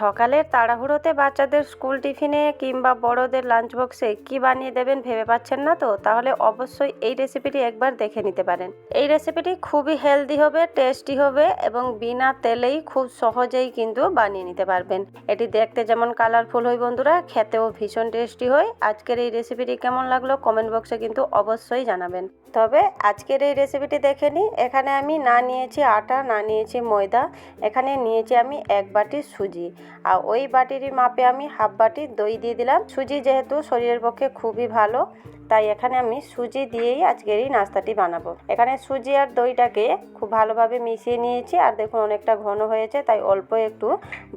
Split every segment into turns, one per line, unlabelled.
সকালের তাড়াহুড়োতে বাচ্চাদের স্কুল টিফিনে কিংবা বড়দের লাঞ্চ বক্সে কি বানিয়ে দেবেন ভেবে পাচ্ছেন না তো? তাহলে অবশ্যই এই রেসিপিটি একবার দেখে নিতে পারেন। এই রেসিপিটি খুবই হেলদি হবে, টেস্টি হবে এবং বিনা তেলেই খুব সহজেই কিন্তু বানিয়ে নিতে পারবেন। এটি দেখতে যেমন কালারফুল হয় বন্ধুরা, খেতেও ভীষণ টেস্টি হয়। আজকের এই রেসিপিটি কেমন লাগল কমেন্ট বক্সে কিন্তু অবশ্যই জানাবেন। তবে আজকের এই রেসিপিটি দেখে নিই। এখানে আমি না নিয়েছি আটা, না নিয়েছি ময়দা। এখানে নিয়েছি আমি এক বাটি সুজি। আর ওই বাটিরই মাপে আমি হাফ বাটি দই দিয়ে দিলাম। সুজি যেহেতু শরীরের পক্ষে খুবই ভালো তাই এখানে আমি সুজি দিয়েই আজকের এই নাস্তাটি বানাবো। এখানে সুজি আর দইটাকে খুব ভালোভাবে মিশিয়ে নিয়েছি, আর দেখুন অনেকটা ঘন হয়েছে, তাই অল্প একটু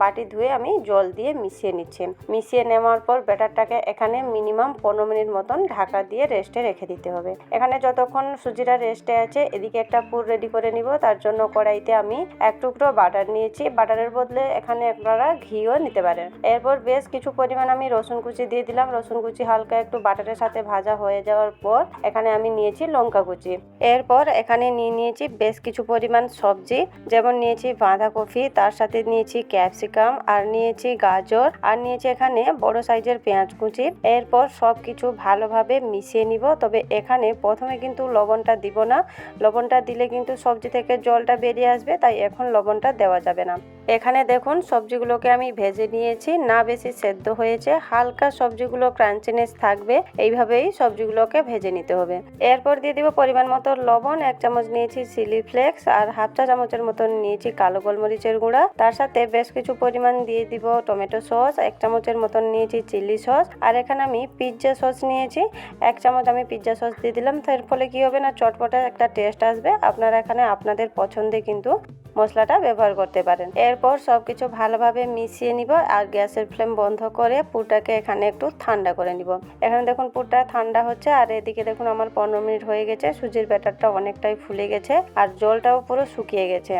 বাটি ধুয়ে আমি জল দিয়ে মিশিয়ে নিচ্ছি। মিশিয়ে নেওয়ার পর ব্যাটারটাকে এখানে মিনিমাম পনেরো মিনিট মতন ঢাকা দিয়ে রেস্টে রেখে দিতে হবে। এখানে যতক্ষণ সুজিটা রেস্টে আছে, এদিকে একটা পুর রেডি করে নিব। তার জন্য কড়াইতে আমি এক টুকরো বাটার নিয়েছি। বাটারের বদলে এখানে আপনারা ঘিও নিতে পারেন। এরপর বেশ কিছু পরিমাণ আমি রসুন কুচি দিয়ে দিলাম। রসুন কুচি হালকা একটু বাটারের সাথে ভাজা হয়ে যাওয়ার পর এখানে আমি নিয়েছি লঙ্কা কুচি। এরপর এখানে নিয়ে নিয়েছি বেশ কিছু পরিমাণ সবজি। যেমন নিয়েছি বাঁধাকপি, তার সাথে নিয়েছি ক্যাপসিকাম, আর নিয়েছি গাজর, আর নিয়েছি এখানে বড় সাইজের পেঁয়াজ কুচি। এরপর সব কিছু ভালোভাবে মিশিয়ে নিব। তবে এখানে প্রথমে কিন্তু লবণটা দিব না। লবণটা দিলে কিন্তু সবজি থেকে জলটা বেরিয়ে আসবে, তাই এখন লবণটা দেওয়া যাবে না। এখানে দেখুন, সবজিগুলোকে আমি ভেজে নিয়েছি। না বেশি সেদ্ধ হয়েছে। হালকা সবজিগুলো ক্রাঞ্চিনেস থাকবে। এইভাবেই সবজিগুলোকে ভেজে নিতে হবে। এরপর দিয়ে দিব পরিমাণ মতো লবণ, এক চামচ নিয়েছি চিলি ফ্লেক্স আর হাফ চা চামচের মতন নিয়েছি কালো গোলমরিচের গুঁড়া। তার সাথে বেশ কিছু পরিমাণ দিয়ে দিব টমেটো সস, এক চামচের মতন নিয়েছি চিলি সস আর এখানে আমি পিৎজা সস নিয়েছি। এক চামচ আমি পিৎজা সস দিয়ে দিলাম। তো এর ফলে কি হবে না, চটপটে একটা টেস্ট আসবে। আপনারা এখানে আপনাদের পছন্দে কিন্তু মশলাটা ব্যবহার করতে পারেন। এরপর সব কিছু ভালোভাবে মিশিয়ে নিব আর গ্যাসের ফ্লেম বন্ধ করে পুরটাকে এখানে একটু ঠান্ডা করে নিব। এখানে দেখুন পুরটা ঠান্ডা হচ্ছে আর এদিকে দেখুন আমার পনেরো মিনিট হয়ে গেছে, সুজির ব্যাটারটা অনেকটাই ফুলে গেছে আর জলটাও পুরো শুকিয়ে গেছে।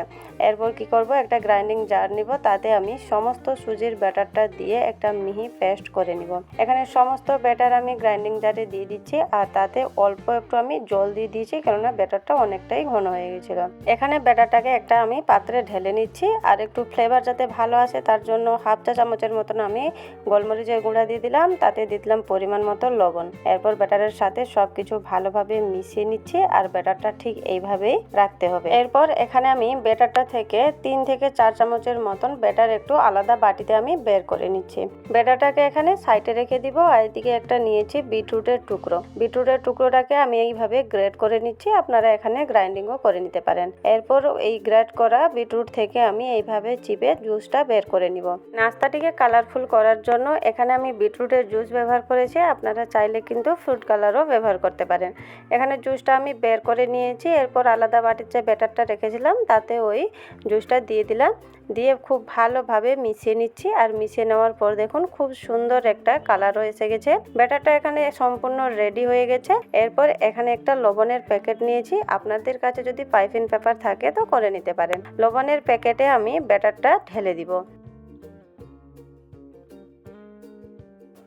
এরপর কি করব? একটা গ্রাইন্ডিং জার নিব, তাতে আমি সমস্ত সুজির ব্যাটারটা দিয়ে একটা মিহি পেস্ট করে নিব। এখানে সমস্ত ব্যাটার আমি গ্রাইন্ডিং জারে দিয়ে দিচ্ছি আর তাতে অল্প একটু আমি জল দিয়ে দিয়েছি, কেননা ব্যাটারটা অনেকটাই ঘন হয়ে গেছিল। এখানে ব্যাটারটাকে একটা আমি পাত্রে ঢেলে নিচ্ছি আর একটু ফ্লেভার যাতে ভালো আসে তার জন্য হাফ চা চামচের মতন আমি গোলমরিচের গুঁড়া দিয়ে দিলাম, তাতে দিয়ে দিলাম পরিমাণ মতো লবণ। এরপর ব্যাটারের সাথে সব কিছু ভালোভাবে মিশিয়ে নিচ্ছি আর ব্যাটারটা ঠিক এইভাবেই রাখতে হবে। এরপর এখানে আমি ব্যাটারটা থেকে তিন থেকে চার চামচের মতন ব্যাটার একটু আলাদা বাটিতে আমি বের করে নিচ্ছি। ব্যাটারটাকে এখানে সাইডে রেখে দিব আর এদিকে একটা নিয়েছি বিটরুটের টুকরো। বিটরুটের টুকরোটাকে আমি এইভাবে গ্রেড করে নিচ্ছি, আপনারা এখানে গ্রাইন্ডিংও করে নিতে পারেন। এরপর এই গ্রেড করা বিটরুট থেকে আমি এইভাবে চিপে জুসটা বের করে নিব। নাস্তাটিকে কালারফুল করার জন্য এখানে আমি বিটরুটের জুস ব্যবহার করেছি। আপনারা চাইলে কিন্তু ফ্রুট কালারও ব্যবহার করতে পারেন। এখানে জুসটা আমি বের করে নিয়েছি। এরপর আলাদা বাটির যে ব্যাটারটা রেখেছিলাম, তাতে ওই জুসটা দিয়ে দিলাম। দিয়ে খুব ভালোভাবে মিশিয়ে নিচ্ছি। আর মিশিয়ে নেওয়ার পর দেখুন, খুব সুন্দর একটা কালারও এসে গেছে। ব্যাটারটা এখানে সম্পূর্ণ রেডি হয়ে গেছে। এরপর এখানে একটা লবণের প্যাকেট নিয়েছি। আপনাদের কাছে যদি পাইপিং পেপার থাকে তো করে নিতে পারেন। লবণের প্যাকেটে আমি ব্যাটারটা ঢেলে দিব।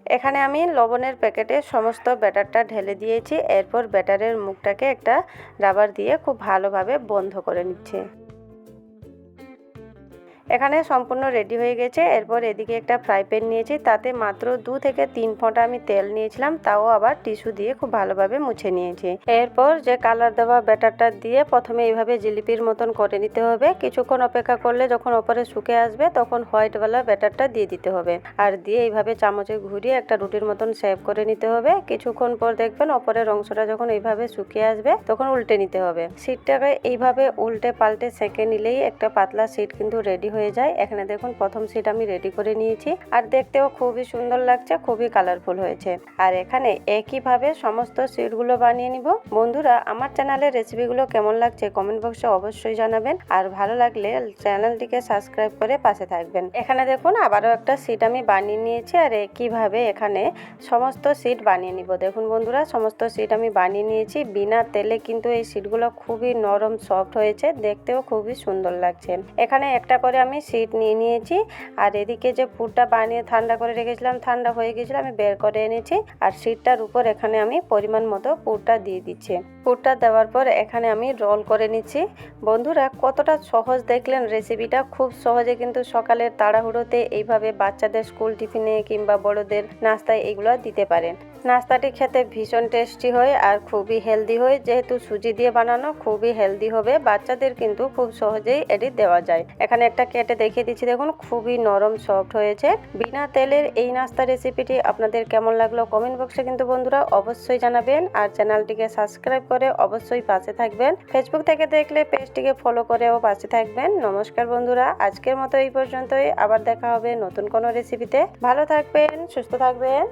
এখানে আমি লবণের প্যাকেটে সমস্ত ব্যাটারটা ঢেলে দিয়েছি। এরপর ব্যাটারের মুখটাকে একটা রাবার দিয়ে খুব ভালোভাবে বন্ধ করে নিচ্ছে। এখানে সম্পূর্ণ রেডি হয়ে গেছে। এরপর এদিকে একটা ফ্রাই প্যান নিয়েছি। তাতে মাত্র দু থেকে তিন ফোঁটা আমি তেল নিয়েছিলাম। তাও আবার টিস্যু দিয়ে খুব ভালোভাবে মুছে নিয়েছি। এরপর যে কালার দেওয়া ব্যাটারটা দিয়ে প্রথমে এইভাবে জিলিপির মতন করে নিতে হবে। কিছুক্ষণ অপেক্ষা করলে যখন ওপরে শুকে আসবে, তখন হোয়াইটওয়ালা ব্যাটারটা দিয়ে দিতে হবে। আর দিয়ে এইভাবে চামচে ঘুরিয়ে একটা রুটির মতন সেভ করে নিতে হবে। কিছুক্ষণ পর দেখবেন ওপরের অংশটা যখন এইভাবে শুকিয়ে আসবে, তখন উল্টে নিতে হবে। সিটটাকে এইভাবে উল্টে পাল্টে সেঁকে নিলেই একটা পাতলা সিট কিন্তু রেডি হয়ে যায়। এখানে দেখুন, প্রথম সিট আমি রেডি করে নিয়েছি। আর দেখতেও খুবই সুন্দর লাগছে, খুবই কালারফুল হয়েছে। আর এখানে একইভাবে সমস্ত সিটগুলো বানিয়ে নিব। বন্ধুরা, আমার চ্যানেলের রেসিপিগুলো কেমন লাগছে কমেন্ট বক্সে অবশ্যই জানাবেন। আর ভালো লাগলে চ্যানেলটিকে সাবস্ক্রাইব করে পাশে থাকবেন। এখানে দেখুন, আবারও একটা সিট আমি বানিয়ে নিয়েছি। আর একইভাবে এখানে সমস্ত সিট বানিয়ে নিব। দেখুন বন্ধুরা, সমস্ত সিট আমি বানিয়ে নিয়েছি। বিনা তেলে কিন্তু এই সিটগুলো খুবই নরম সফট হয়েছে। দেখতেও খুবই সুন্দর লাগছে। এখানে একটা করে আমি আমি সিট নিয়ে নিয়েছি। আর এদিকে যে পুরটা বানিয়ে ঠান্ডা করে রেখেছিলাম, ঠান্ডা হয়ে গেছিল, আমি বের করে এনেছি। আর সিটটার উপর এখানে আমি পরিমাণ মতো পুরটা দিয়ে দিচ্ছি। পুরটা দেওয়ার পর এখানে আমি রোল করে নিচ্ছি। বন্ধুরা, কতটা সহজ দেখলেন রেসিপিটা খুব সহজে কিন্তু সকালের তাড়াহুড়োতে এইভাবে বাচ্চাদের স্কুল টিফিনে কিংবা বড়দের নাস্তায় এগুলো দিতে পারেন। নাস্তাটি খেতে ভীষণ টেস্টি হয় আর খুবই হেলদি হয়। যেহেতু সুজি দিয়ে বানানো, খুবই হেলদি হবে। বাচ্চাদের কিন্তু খুব সহজেই এটি দেওয়া যায়। এখানে একটা কেটে দেখিয়ে দিচ্ছি। দেখুন, খুবই নরম, সফট হয়েছে। বিনা তেলের এই নাস্তা রেসিপিটি আপনাদের কেমন লাগল কমেন্ট বক্সে কিন্তু বন্ধুরা অবশ্যই জানাবেন। আর চ্যানেলটিকে সাবস্ক্রাইব করে অবশ্যই পাশে থাকবেন। ফেসবুক থেকে দেখলে পেজটিকে ফলো করেও পাশে থাকবেন। নমস্কার বন্ধুরা। আজকের মতো এই পর্যন্তই। আবার দেখা হবে নতুন কোনো রেসিপিতে। ভালো থাকবেন, সুস্থ থাকবেন।